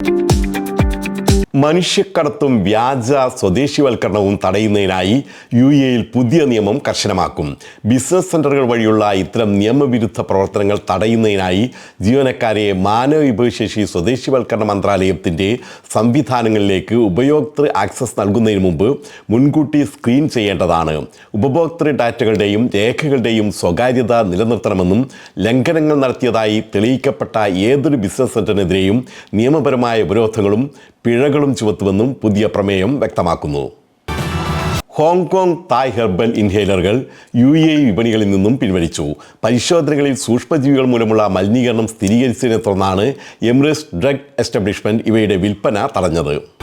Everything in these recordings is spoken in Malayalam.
Thank you. മനുഷ്യക്കടത്തും വ്യാജ സ്വദേശിവൽക്കരണവും തടയുന്നതിനായി യു എയിൽ പുതിയ നിയമം കർശനമാക്കും. ബിസിനസ് സെന്ററുകൾ വഴിയുള്ള ഇത്തരം നിയമവിരുദ്ധ പ്രവർത്തനങ്ങൾ തടയുന്നതിനായി ജീവനക്കാരെ മാനവ വിഭവശേഷി സ്വദേശിവൽക്കരണ മന്ത്രാലയത്തിന്റെ സംവിധാനങ്ങളിലേക്ക് ഉപയോക്തൃ ആക്സസ് നൽകുന്നതിന് മുമ്പ് മുൻകൂട്ടി സ്ക്രീൻ ചെയ്യേണ്ടതാണ്. ഉപഭോക്തൃ ഡാറ്റകളുടെയും രേഖകളുടെയും സ്വകാര്യത നിലനിർത്തണമെന്നും ലംഘനങ്ങൾ നടത്തിയതായി തെളിയിക്കപ്പെട്ട ഏതൊരു ബിസിനസ് സെന്ററിനെതിരെയും നിയമപരമായ ഉപരോധങ്ങളും പിഴകളും ചുമത്തുമെന്നും പുതിയ പ്രമേയം വ്യക്തമാക്കുന്നു. ഹോങ്കോങ് തായ് ഹെർബൽ ഇൻഹേലറുകൾ യു എ വിപണികളിൽ നിന്നും പിൻവലിച്ചു. പരിശോധനകളിൽ സൂക്ഷ്മജീവികൾ മൂലമുള്ള മലിനീകരണം സ്ഥിരീകരിച്ചതിനെ തുടർന്നാണ് എമിറേറ്റ്സ് ഡ്രഗ് എസ്റ്റാബ്ലിഷ്മെന്റ് ഇവയുടെ വിൽപ്പന തടഞ്ഞത്.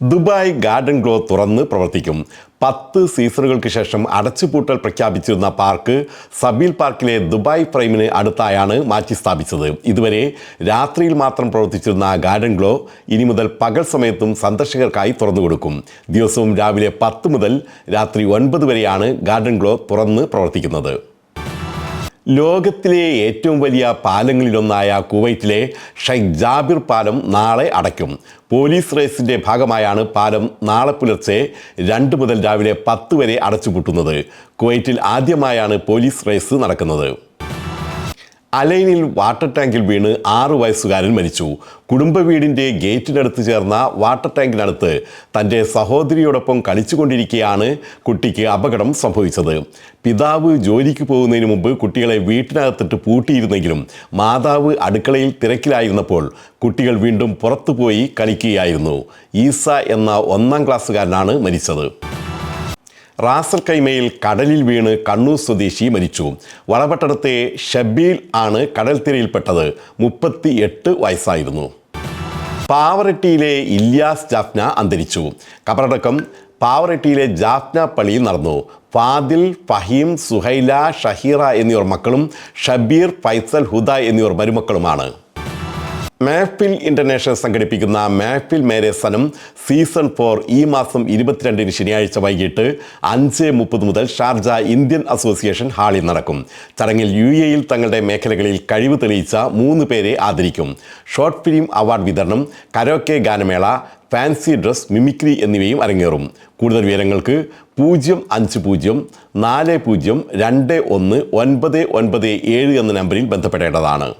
ദുബായ് ഗാർഡൻ ഗ്ലോ തുറന്ന് പ്രവർത്തിക്കും. പത്ത് സീസണുകൾക്ക് ശേഷം അടച്ചുപൂട്ടൽ പ്രഖ്യാപിച്ചിരുന്ന പാർക്ക് സബീൽ പാർക്കിലെ ദുബായ് ഫ്രെയിമിന് അടുത്തായാണ് മാറ്റി സ്ഥാപിച്ചത്. ഇതുവരെ രാത്രിയിൽ മാത്രം പ്രവർത്തിച്ചിരുന്ന ഗാർഡൻ ഗ്ലോ ഇനി മുതൽ പകൽ സമയത്തും സന്ദർശകർക്കായി തുറന്നു കൊടുക്കും. ദിവസവും രാവിലെ പത്ത് മുതൽ രാത്രി ഒൻപത് വരെയാണ് ഗാർഡൻ ഗ്ലോ തുറന്ന് പ്രവർത്തിക്കുന്നത്. ലോകത്തിലെ ഏറ്റവും വലിയ പാലങ്ങളിലൊന്നായ കുവൈറ്റിലെ ഷെയ്ഖ് ജാബിർ പാലം നാളെ അടയ്ക്കും. പോലീസ് റേസിന്റെ ഭാഗമായാണ് പാലം നാളെ പുലർച്ചെ രണ്ട് മുതൽ രാവിലെ പത്ത് വരെ അടച്ചുപൂട്ടുന്നത്. കുവൈറ്റിൽ ആദ്യമായാണ് പോലീസ് റേസ് നടക്കുന്നത്. അലൈനിൽ വാട്ടർ ടാങ്കിൽ വീണ് ആറു വയസ്സുകാരൻ മരിച്ചു. കുടുംബ വീടിന്റെ ഗേറ്റിനടുത്ത് ചേർന്ന വാട്ടർ ടാങ്കിനടുത്ത് തന്റെ സഹോദരിയോടൊപ്പം കളിച്ചുകൊണ്ടിരിക്കെയാണ് കുട്ടിക്ക് അപകടം സംഭവിച്ചത്. പിതാവ് ജോലിക്ക് പോകുന്നതിന് മുമ്പ് കുട്ടികളെ വീട്ടിനകത്തിട്ട് പൂട്ടിയിരുന്നെങ്കിലും മാതാവ് അടുക്കളയിൽ തിരക്കിലായിരുന്നപ്പോൾ കുട്ടികൾ വീണ്ടും പുറത്തുപോയി കളിക്കുകയായിരുന്നു. ഈസ എന്ന ഒന്നാം ക്ലാസ്സുകാരനാണ് മരിച്ചത്. റാസൽ കൈമയിൽ കടലിൽ വീണ് കണ്ണൂർ സ്വദേശി മരിച്ചു. വളപട്ടണത്തെ ഷബീൽ ആണ് കടൽ തിരയിൽപ്പെട്ടത് മുപ്പത്തി എട്ട് വയസ്സായിരുന്നു. പാവറട്ടിയിലെ ഇല്യാസ് ജാഫ്ന അന്തരിച്ചു. കബറടക്കം പാവറട്ടിയിലെ ജാഫ്ന പള്ളിയിൽ നടന്നു. ഫാദിൽ ഫഹീം സുഹൈല ഷഹീറ എന്നിവർ മക്കളും ഷബീർ ഫൈസൽ ഹുദ എന്നിവർ മരുമക്കളുമാണ്. മാഫിൽ ഇന്റർനാഷണൽ സംഘടിപ്പിക്കുന്ന മാഫിൽ മേരെ സീസൺ ഫോർ ഈ മാസം ഇരുപത്തിരണ്ടിന് ശനിയാഴ്ച വൈകിട്ട് അഞ്ച് മുപ്പത് മുതൽ ഷാർജ ഇന്ത്യൻ അസോസിയേഷൻ ഹാളിൽ നടക്കും. ചടങ്ങിൽ യു എയിൽ തങ്ങളുടെ മേഖലകളിൽ കഴിവ് തെളിയിച്ച മൂന്ന് പേരെ ആദരിക്കും. ഷോർട്ട് ഫിലിം അവാർഡ് വിതരണം കരോക്കെ ഗാനമേള ഫാൻസി ഡ്രസ് മിമിക്രി എന്നിവയും അരങ്ങേറും. കൂടുതൽ വിവരങ്ങൾക്ക് പൂജ്യം അഞ്ച് പൂജ്യം നാല് പൂജ്യം രണ്ട് ഒന്ന് ഒൻപത് ഒൻപത് ഏഴ് എന്ന നമ്പറിൽ ബന്ധപ്പെടേണ്ടതാണ്.